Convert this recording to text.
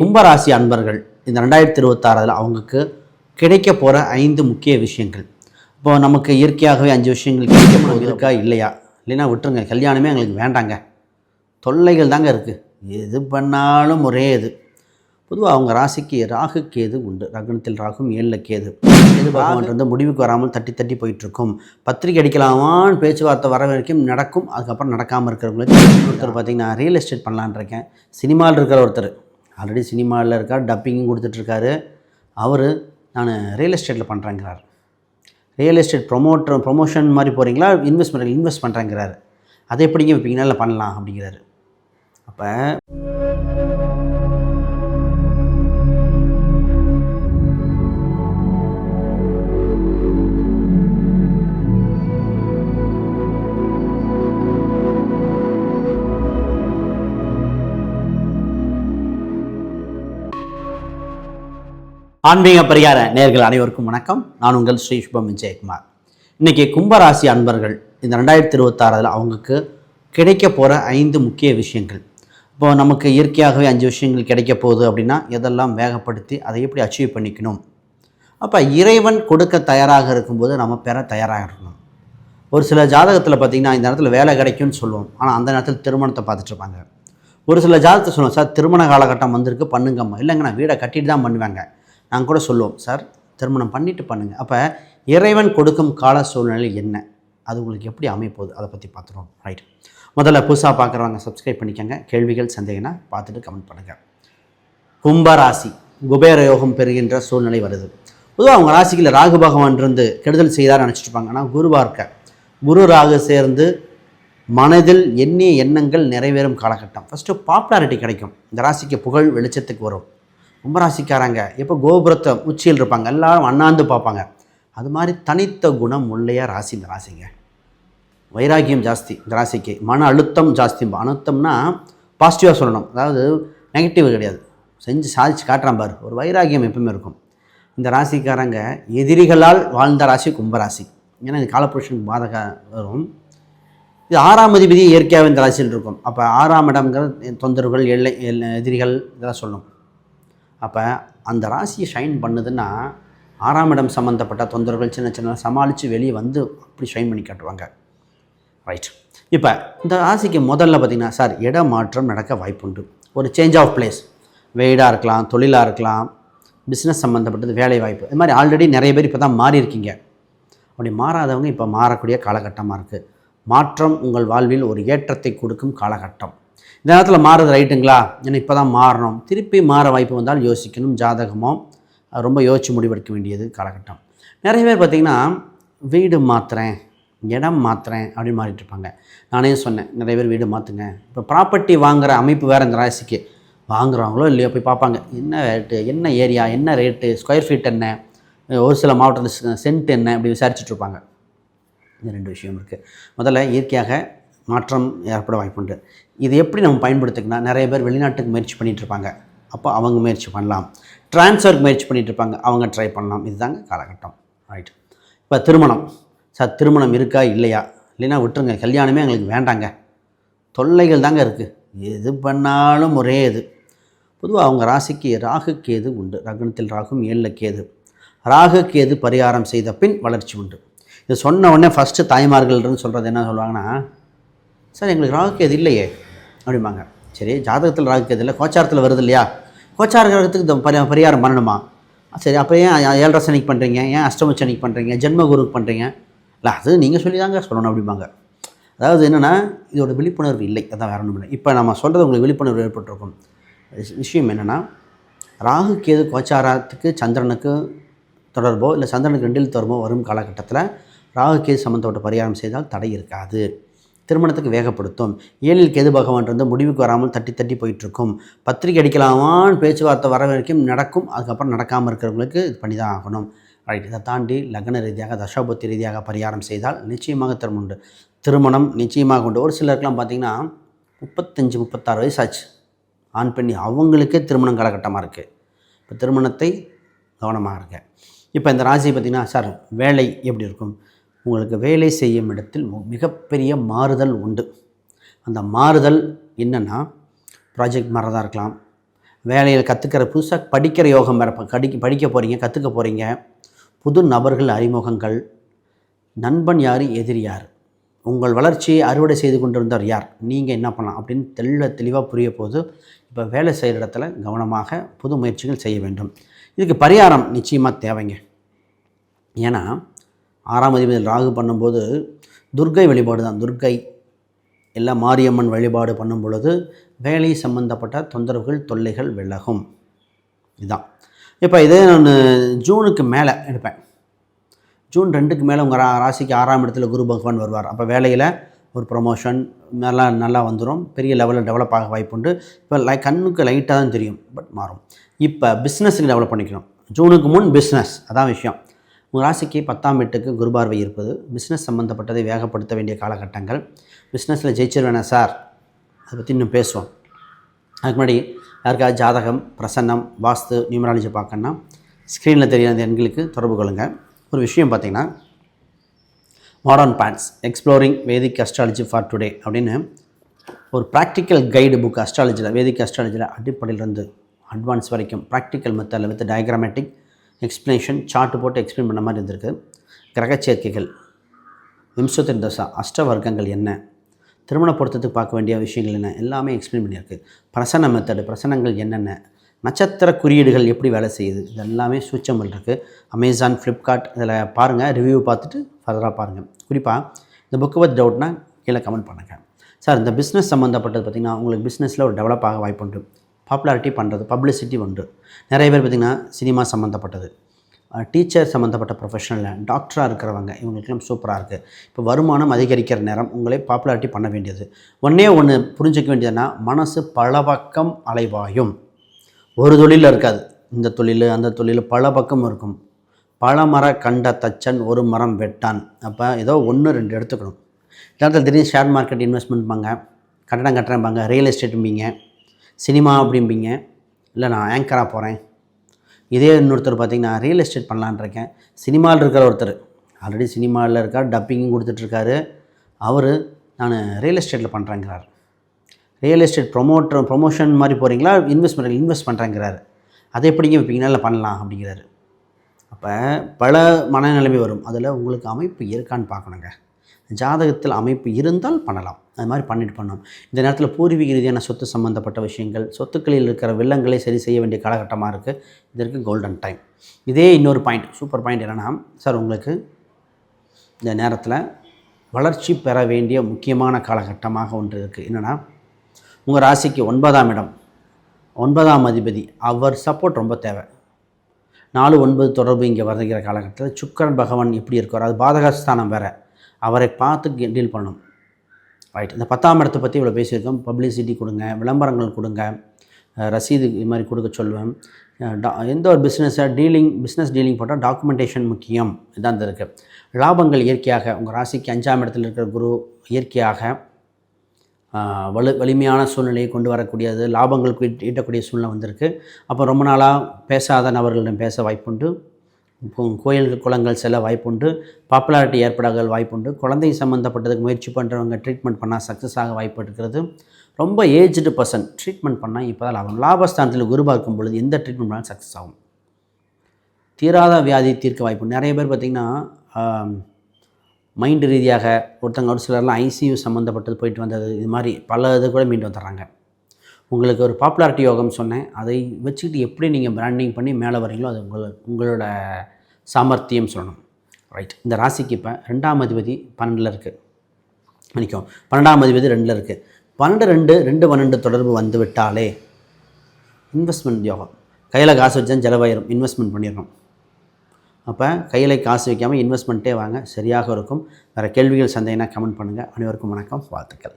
கும்பராசி அன்பர்கள் இந்த ரெண்டாயிரத்தி இருபத்தாறில் அவங்களுக்கு கிடைக்க போகிற ஐந்து முக்கிய விஷயங்கள். இப்போ நமக்கு இயற்கையாகவே அஞ்சு விஷயங்கள் கிடைக்க போகுது இருக்கா? இல்லையா? இல்லைன்னா விட்டுருங்க. கல்யாணமே எங்களுக்கு வேண்டாங்க. தொல்லைகள் தாங்க இருக்குது எது பண்ணாலும் ஒரே இது. பொதுவாக அவங்க ராசிக்கு ராகு கேது உண்டு. ரகணத்தில் ராகும் ஏழில் கேது. கேது பகவான் வந்து முடிவுக்கு வராமல் தட்டி தட்டி போயிட்டுருக்கும். பத்திரிக்கை அடிக்கலாமான்னு பேச்சுவார்த்தை வர வரைக்கும் நடக்கும். அதுக்கப்புறம் நடக்காமல் இருக்கிறவங்களுக்கு ஒருத்தர் பார்த்திங்கன்னா ரியல் எஸ்டேட் பண்ணலான்னு இருக்கேன். சினிமாவில் இருக்கிற ஒருத்தர். ஆல்ரெடி சினிமாவில் இருக்கார் டப்பிங்கும் கொடுத்துட்ருக்காரு. அவர் நான் ரியல் எஸ்டேட்டில் பண்ணுறேங்கிறார் ரியல் எஸ்டேட் ப்ரொமோட்டர் ப்ரொமோஷன் மாதிரி போகிறீங்களா இன்வெஸ்ட்மெண்ட் இன்வெஸ்ட் பண்ணுறேங்கிறாரு அதை எப்படிங்க வைப்பீங்கன்னா இல்லை பண்ணலாம் அப்படிங்கிறாரு. அப்போ ஆன்மீக பரிகார நேர்கள் அனைவருக்கும் வணக்கம். நான் உங்கள் ஸ்ரீ சுபம் விஜயகுமார். இன்றைக்கி கும்பராசி அன்பர்கள் இந்த ரெண்டாயிரத்தி இருபத்தாறில் அவங்களுக்கு கிடைக்க போகிற ஐந்து முக்கிய விஷயங்கள். இப்போ நமக்கு இயற்கையாகவே அஞ்சு விஷயங்கள் கிடைக்க போகுது அப்படின்னா எதெல்லாம் வேகப்படுத்தி அதை எப்படி அச்சீவ் பண்ணிக்கணும்? அப்போ இறைவன் கொடுக்க தயாராக இருக்கும்போது நம்ம பெற தயாராக இருக்கணும் ஒரு சில ஜாதகத்தில் பார்த்திங்கன்னா இந்த நேரத்தில் வேலை கிடைக்கும்னு சொல்லுவோம். ஆனால் அந்த நேரத்தில் திருமணத்தை பார்த்துட்ருப்பாங்க ஒரு சில ஜாதகத்தை சொல்லுவோம் சார் திருமண காலகட்டம் வந்திருக்கு பண்ணுங்கம்மா. இல்லைங்க நான் வீடை கட்டிட்டு தான் பண்ணுவேங்க. நாங்கள் கூட சொல்லுவோம் சார் திருமணம் பண்ணிட்டு பண்ணுங்கள் அப்போ இறைவன் கொடுக்கும் கால சூழ்நிலை என்ன? அது உங்களுக்கு எப்படி அமைப்போகுது? அதை பற்றி பார்த்துருவோம். ரைட் முதல்ல புதுசாக பார்க்குறவங்க சப்ஸ்கிரைப் பண்ணிக்கோங்க. கேள்விகள் சந்தேகம்னா பார்த்துட்டு கமெண்ட் பண்ணுங்கள் கும்பராசி குபேர யோகம் பெறுகின்ற சூழ்நிலை வருது. பொதுவாக அவங்க ராசிக்கில் ராகு பகவான் இருந்து கெடுதல் செய்தார் நினச்சிட்ருப்பாங்க ஆனால் குருவாக இருக்க குரு ராகு சேர்ந்து மனதில் எண்ணிய எண்ணங்கள் நிறைவேறும் காலகட்டம். ஃபஸ்ட்டு பாப்புலாரிட்டி கிடைக்கும். இந்த ராசிக்கு புகழ் வெளிச்சத்துக்கு வரும். கும்பராசிக்காரங்க எப்போ கோபுரத்தை உச்சியில் இருப்பாங்க எல்லாரும் அண்ணாந்து பார்ப்பாங்க. அது மாதிரி தனித்த குணம் உள்ளையாக ராசி இந்த ராசிங்க. வைராகியம் ஜாஸ்தி இந்த ராசிக்கு. மன அழுத்தம் ஜாஸ்தி அழுத்தம்னா பாசிட்டிவாக சொல்லணும். அதாவது நெகட்டிவ் கிடையாது. செஞ்சு சாதிச்சு காட்டுறான் பாரு. ஒரு வைராகியம் எப்பவுமே இருக்கும். இந்த ராசிக்காரங்க எதிரிகளால் வாழ்ந்த ராசி கும்பராசி. ஏன்னா இது காலபுருஷனுக்கு பாதக வரும். இது ஆறாம் அதிபதி இயற்கையாகவே இந்த ராசியில் இருக்கும். அப்போ ஆறாம் இடம்ங்கிற தொந்தரவுகள் எல்லை எதிரிகள் இதெல்லாம் சொல்லணும். அப்போ அந்த ராசியை ஷைன் பண்ணுதுன்னா ஆறாம் இடம் சம்மந்தப்பட்ட தொந்தரவுகள் சின்ன சின்ன சமாளித்து வெளியே வந்து அப்படி ஷைன் பண்ணி காட்டுவாங்க. ரைட் இப்போ இந்த ராசிக்கு முதல்ல பார்த்தீங்கன்னா சார் இட மாற்றம் நடக்க வாய்ப்புண்டு ஒரு சேஞ்ச் ஆஃப் பிளேஸ் வெயிடாக இருக்கலாம் தொழிலாக இருக்கலாம் பிஸ்னஸ் சம்மந்தப்பட்டது வேலை வாய்ப்பு. இது மாதிரி ஆல்ரெடி நிறைய பேர் இப்போ தான் மாறி இருக்கீங்க. அப்படி மாறாதவங்க இப்போ மாறக்கூடிய காலகட்டமாக இருக்குது மாற்றம் உங்கள் வாழ்வில் ஒரு ஏற்றத்தை கொடுக்கும் காலகட்டம். இந்த நேரத்தில் மாறுறது ரைட்டுங்களா? ஏன்னா இப்போ தான் மாறணும். திருப்பி மாற வாய்ப்பு வந்தால் யோசிக்கணும் ஜாதகமோ அது ரொம்ப யோசித்து முடிவெடுக்க வேண்டியது காலகட்டம். நிறைய பேர் பார்த்திங்கன்னா வீடு மாற்றுறேன் இடம் மாற்றுறேன் அப்படின்னு மாறிட்டு இருப்பாங்க. நானே சொன்னேன் நிறைய பேர் வீடு மாற்றுங்க இப்போ ப்ராப்பர்ட்டி வாங்குகிற அமைப்பு வேறு இந்த ராசிக்கு. வாங்குகிறாங்களோ இல்லையோ போய் பார்ப்பாங்க என்ன ரேட்டு என்ன ஏரியா என்ன ரேட்டு ஸ்கொயர் ஃபீட் என்ன ஒரு சில மாவட்டத்தில் சென்ட் என்ன அப்படி விசாரிச்சுட்ருப்பாங்க இந்த ரெண்டு விஷயம் இருக்குது முதல்ல இயற்கையாக மாற்றம் ஏற்பட வாய்ப்புண்டு. இது எப்படி நம்ம பயன்படுத்திக்கணும் நிறைய பேர் வெளிநாட்டுக்கு முயற்சி பண்ணிகிட்ருப்பாங்க இருப்பாங்க அப்போ அவங்க முயற்சி பண்ணலாம். டிரான்ஸ்ஃபருக்கு முயற்சி பண்ணிட்டு இருப்பாங்க அவங்க ட்ரை பண்ணலாம். இதுதாங்க காலகட்டம். ரைட் இப்போ திருமணம். சார் திருமணம் இருக்கா? இல்லையா? இல்லைன்னா விட்டுருங்க. கல்யாணமே எங்களுக்கு வேண்டாங்க. தொல்லைகள் தாங்க இருக்குது எது பண்ணாலும் ஒரே இது. பொதுவாக அவங்க ராசிக்கு ராகு கேது உண்டு. ரகணத்தில் ராகும் ஏழில் கேது. ராகு கேது பரிகாரம் செய்த பின் வளர்ச்சி உண்டு. இது சொன்ன உடனே ஃபஸ்ட்டு தாய்மார்கள்னு சொல்கிறது என்ன சொல்லுவாங்கன்னா சார் எங்களுக்கு ராகு கேது இல்லையே அப்படிம்பாங்க. சரி ஜாதகத்தில் ராகு கேது இல்லை கோச்சாரத்தில் வருது இல்லையா? கோச்சார கிரகத்துக்கு இந்த பரி பரிகாரம் பண்ணணுமா? சரி அப்போ ஏன் ஏழரை சனிக்கு பண்ணுறீங்க ஏன் அஷ்டம சனிக்கு பண்ணுறீங்க ஜென்மகுருக்கு பண்ணுறீங்க இல்லை அது நீங்கள் சொல்லி தாங்க சொல்லணும் அப்படிம்பாங்க. அதாவது என்னென்னா இதோட விழிப்புணர்வு இல்லை அதான் வேற ஒன்றும் இல்லை. இப்போ நம்ம சொல்கிறது உங்களுக்கு விழிப்புணர்வு ஏற்பட்டிருக்கும். விஷயம் என்னென்னா ராகு கேது கோச்சாரத்துக்கு சந்திரனுக்கு தொடர்போ இல்லை சந்திரனுக்கு ரெண்டில் தொடர்போ வரும் காலகட்டத்தில் ராகு கேது சம்மந்தப்பட்ட பரிகாரம் செய்தால் தடை இருக்காது. திருமணத்துக்கு வேகப்படுத்தும். ஏழில் கெது பகவான் இருந்து முடிவுக்கு வராமல் தட்டி தட்டி போயிட்டுருக்கும். பத்திரிக்கை அடிக்கலாமான்னு பேச்சுவார்த்தை வர வரைக்கும் நடக்கும். அதுக்கப்புறம் நடக்காமல் இருக்கிறவங்களுக்கு இது பண்ணி தான் ஆகணும். ரைட் இதை தாண்டி லக்ன ரீதியாக தசாபுத்தி ரீதியாக பரிகாரம் செய்தால் நிச்சயமாக திருமணம் உண்டு. திருமணம் நிச்சயமாக உண்டு. ஒரு சிலருக்குலாம் பார்த்திங்கன்னா முப்பத்தஞ்சு முப்பத்தாறு வயசு ஆச்சு ஆண் பெண்ணி அவங்களுக்கே திருமணம் காலகட்டமாக இருக்குது இப்போ திருமணத்தை கவனமாக இருக்க இப்போ இந்த ராசி பார்த்திங்கன்னா சார் வேலை எப்படி இருக்கும்? உங்களுக்கு வேலை செய்யும் இடத்தில் மிகப்பெரிய மாறுதல் உண்டு. அந்த மாறுதல் என்னென்னா ப்ராஜெக்ட் மாறதாக இருக்கலாம். வேலையில் கற்றுக்கிற புதுசாக படிக்கிற யோகம் வேறு படிக்க படிக்க போகிறீங்க கற்றுக்க போகிறீங்க புது நபர்கள் அறிமுகங்கள். நண்பன் யார்? எதிரி யார்? உங்கள் வளர்ச்சியை அறுவடை செய்து கொண்டிருந்தவர் யார்? நீங்கள் என்ன பண்ணலாம்? அப்படின்னு தெள்ள தெளிவாக புரிய போது இப்போ வேலை செய்கிற இடத்துல கவனமாக புது முயற்சிகள் செய்ய வேண்டும். இதுக்கு பரிகாரம் நிச்சயமாக தேவைங்க. ஏன்னா ஆறாம் அதிபதியில் ராகு பண்ணும்போது துர்க்கை வழிபாடு தான். துர்க்கை இல்லை மாரியம்மன் வழிபாடு பண்ணும் பொழுது வேலை சம்பந்தப்பட்ட தொந்தரவுகள் தொல்லைகள் விலகும். இதுதான் இப்போ இதே நான் ஜூனுக்கு மேலே எடுப்பேன். ஜூன் ரெண்டுக்கு மேலே உங்கள் ரா ராசிக்கு ஆறாம் இடத்துல குரு பகவான் வருவார். அப்போ வேலையில் ஒரு ப்ரொமோஷன் நல்லா நல்லா வந்துடும் பெரிய லெவலில் டெவலப் ஆக வாய்ப்புண்டு இப்போ லை கண்ணுக்கு லைட்டாக தான் தெரியும் பட் மாறும். இப்போ பிஸ்னஸுக்கு டெவலப் பண்ணிக்கணும். ஜூனுக்கு முன் பிஸ்னஸ் அதான் விஷயம். உங்கள் ராசிக்கு பத்தாம் வீட்டுக்கு குருபார்வை இருப்பது பிஸ்னஸ் சம்மந்தப்பட்டதை வேகப்படுத்த வேண்டிய காலகட்டங்கள். பிஸ்னஸில் ஜெயிச்சிருவேனா சார். அதை பற்றி இன்னும் பேசுவோம். அதுக்கு முன்னாடி யாருக்காவது ஜாதகம் பிரசன்னம் வாஸ்து நியூமராலஜி பார்க்கணுன்னா ஸ்க்ரீனில் தெரியாத எண்களுக்கு தொடர்பு கொள்ளுங்கள் ஒரு விஷயம் பார்த்தீங்கன்னா modern pants exploring Vedic astrology for today அப்படின்னு ஒரு ப்ராக்டிக்கல் கைடு புக் அஸ்ட்ராலஜியில் வேதிக் அஸ்ட்ராலஜியில் அடிப்படையிலிருந்து அட்வான்ஸ் வரைக்கும் ப்ராக்டிக்கல் மெத்தடில் வித் டயக்ராமேட்டிக் எக்ஸ்ப்ளனேஷன் சார்ட்டு போட்டு எக்ஸ்பிளைன் பண்ண மாதிரி இருந்திருக்கு. கிரக சேர்க்கைகள் விம்சத்தின் தசா அஷ்ட வர்க்கங்கள் என்ன திருமண பொருத்தத்துக்கு பார்க்க வேண்டிய விஷயங்கள் என்ன எல்லாமே எக்ஸ்பிளைன் பண்ணியிருக்கு. பிரசன்ன மெத்தடு பிரசனங்கள் என்னென்ன நட்சத்திர குறியீடுகள் எப்படி வேலை செய்யுது இது எல்லாமே சூச்சமல் இருக்குது அமேசான் ஃப்ளிப்கார்ட் இதில் பாருங்கள் ரிவ்யூ பார்த்துட்டு ஃபர்தராக பாருங்கள் குறிப்பாக இந்த புக்கு பற்றி டவுட்னா கீழே கமெண்ட் பண்ணுங்கள் சார் இந்த பிஸ்னஸ் சம்மந்தப்பட்டது பார்த்திங்கன்னா உங்களுக்கு பிஸ்னஸில் ஒரு டெவலப் ஆக வாய்ப்புண்டு. பாப்புலாரிட்டி பண்ணுறது பப்ளிசிட்டி உண்டு. நிறைய பேர் பார்த்திங்கன்னா சினிமா சம்மந்தப்பட்டது. டீச்சர் சம்மந்தப்பட்ட ப்ரொஃபஷனலில் டாக்டராக இருக்கிறவங்க இவங்களுக்கெல்லாம் சூப்பராக இருக்குது இப்போ வருமானம் அதிகரிக்கிற நேரம் உங்களை பாப்புலாரிட்டி பண்ண வேண்டியது. ஒன்றே ஒன்று புரிஞ்சிக்க வேண்டியதுன்னா மனசு பல பக்கம் அலைவாயும். ஒரு தொழிலில் இருக்காது. இந்த தொழில் அந்த தொழில் பல பக்கம் இருக்கும். பல மர கண்ட தச்சன் ஒரு மரம் வெட்டான். அப்போ ஏதோ ஒன்று ரெண்டு எடுத்துக்கணும். இடத்துல திடீர்னு ஷேர் மார்க்கெட் இன்வெஸ்ட்மெண்ட் பாங்க கட்டடம் கட்டுறேன்பாங்க ரியல் எஸ்டேட்டும்பீங்க சினிமா அப்படிம்பீங்க. இல்லை நான் ஆங்கராக போகிறேன் இதே இன்னொருத்தர் பார்த்திங்கன்னா ரியல் எஸ்டேட் பண்ணலான்னு இருக்கேன். சினிமாவில் இருக்கிற ஒருத்தர். ஆல்ரெடி சினிமாவில் இருக்கார் டப்பிங்கும் கொடுத்துட்ருக்காரு. அவர் நான் ரியல் எஸ்டேட்டில் பண்ணுறேங்கிறார் ரியல் எஸ்டேட் ப்ரொமோட்டர் ப்ரொமோஷன் மாதிரி போகிறீங்களா இன்வெஸ்ட்மெண்ட் இன்வெஸ்ட் பண்ணுறேங்கிறாரு அதை எப்படிங்க வைப்பீங்கன்னா இல்லை பண்ணலாம் அப்படிங்கிறாரு. அப்போ பல மனநிலைமை வரும். அதில் உங்களுக்கு அமைப்பு இருக்கான்னு பார்க்கணுங்க. ஜாதகத்தில் அமைப்பு இருந்தால் பண்ணலாம். அது மாதிரி பண்ணிட்டு பண்ணணும். இந்த நேரத்தில் பூர்வீக ரீதியான சொத்து சம்மந்தப்பட்ட விஷயங்கள் சொத்துக்களில் இருக்கிற வெள்ளங்களை சரி செய்ய வேண்டிய காலகட்டமாக இருக்குது இதற்கு கோல்டன் டைம் இதே இன்னொரு பாயிண்ட் சூப்பர் பாயிண்ட் என்னென்னா சார் உங்களுக்கு இந்த நேரத்தில் வளர்ச்சி பெற வேண்டிய முக்கியமான காலகட்டமாக ஒன்று இருக்குது என்னென்னா உங்கள் ராசிக்கு ஒன்பதாம் இடம் ஒன்பதாம் அதிபதி அவர் சப்போர்ட் ரொம்ப தேவை. நாலு ஒன்பது தொடர்பு இங்கே வருகிற காலகட்டத்தில் சுக்கரன் பகவான் எப்படி இருக்கார் அது பாதகஸ்தானம் வேறு. அவரை பார்த்து டீல் பண்ணணும். ரைட் இந்த பத்தாம் இடத்தை பற்றி இவ்வளோ பேசியிருக்கோம். பப்ளிசிட்டி கொடுங்க விளம்பரங்கள் கொடுங்க. ரசீது இது மாதிரி கொடுக்க சொல்லுவேன். டா- எந்த ஒரு பிஸ்னஸை டீலிங் பிஸ்னஸ் டீலிங் போட்டால் டாக்குமெண்டேஷன் முக்கியம். இதான் இந்த இருக்குது லாபங்கள் இயற்கையாக உங்கள் ராசிக்கு அஞ்சாம் இடத்துல இருக்கிற குரு இயற்கையாக வலு வலிமையான சூழ்நிலையை கொண்டு வரக்கூடியது லாபங்களுக்கு ஈட்டக்கூடிய சூழ்நிலை வந்திருக்கு. அப்போ ரொம்ப நாளாக பேசாத நபர்களிடம் பேச வாய்ப்புண்டு. கோயில் கோயில்கள் குளங்கள் செல்ல வாய்ப்புண்டு பாப்புலாரிட்டி ஏற்படாத வாய்ப்புண்டு. குழந்தை சம்மந்தப்பட்டதுக்கு முயற்சி பண்ணுறவங்க ட்ரீட்மெண்ட் பண்ணால் சக்ஸஸ் ஆக வாய்ப்பு இருக்கிறது. ரொம்ப ஏஜ்டு பர்சன் ட்ரீட்மெண்ட் பண்ணால் இப்போ தான் லாபம் லாபஸ்தானத்தில் குரு பொழுது எந்த ட்ரீட்மெண்ட் பண்ணாலும் சக்ஸஸ் ஆகும். தீராத வியாதி தீர்க்க வாய்ப்பு. நிறைய பேர் பார்த்திங்கன்னா மைண்டு ரீதியாக ஒருத்தங்க ஒரு சிலர்லாம் ஐசியூ சம்மந்தப்பட்டது போயிட்டு வந்தது. இது மாதிரி பல இது கூட மீண்டு வந்துடுறாங்க. உங்களுக்கு ஒரு பாப்புலாரிட்டி யோகம் சொன்னேன். அதை வச்சுக்கிட்டு எப்படி நீங்கள் பிராண்டிங் பண்ணி மேலே வரீங்களோ அது உங்களை உங்களோட சாமர்த்தியம் சொல்லணும். ரைட் இந்த ராசிக்கு இப்போ ரெண்டாம் அதிபதி பன்னெண்டில் இருக்குது மன்னிக்கும் பன்னெண்டாம் அதிபதி ரெண்டில் இருக்குது பன்னெண்டு ரெண்டு ரெண்டு பன்னெண்டு தொடர்பு வந்து விட்டாலே இன்வெஸ்ட்மெண்ட் யோகம். கையில் காசு வச்சால் செலவாயிரும். இன்வெஸ்ட்மெண்ட் பண்ணிடணும். அப்போ கையில் காசு வைக்காமல் இன்வெஸ்ட்மெண்ட்டே வாங்க. சரியாக இருக்கும். வேறு கேள்விகள் சந்தேகம்னா கமெண்ட் பண்ணுங்கள் அனைவருக்கும் வணக்கம். வாழ்த்துக்கள்.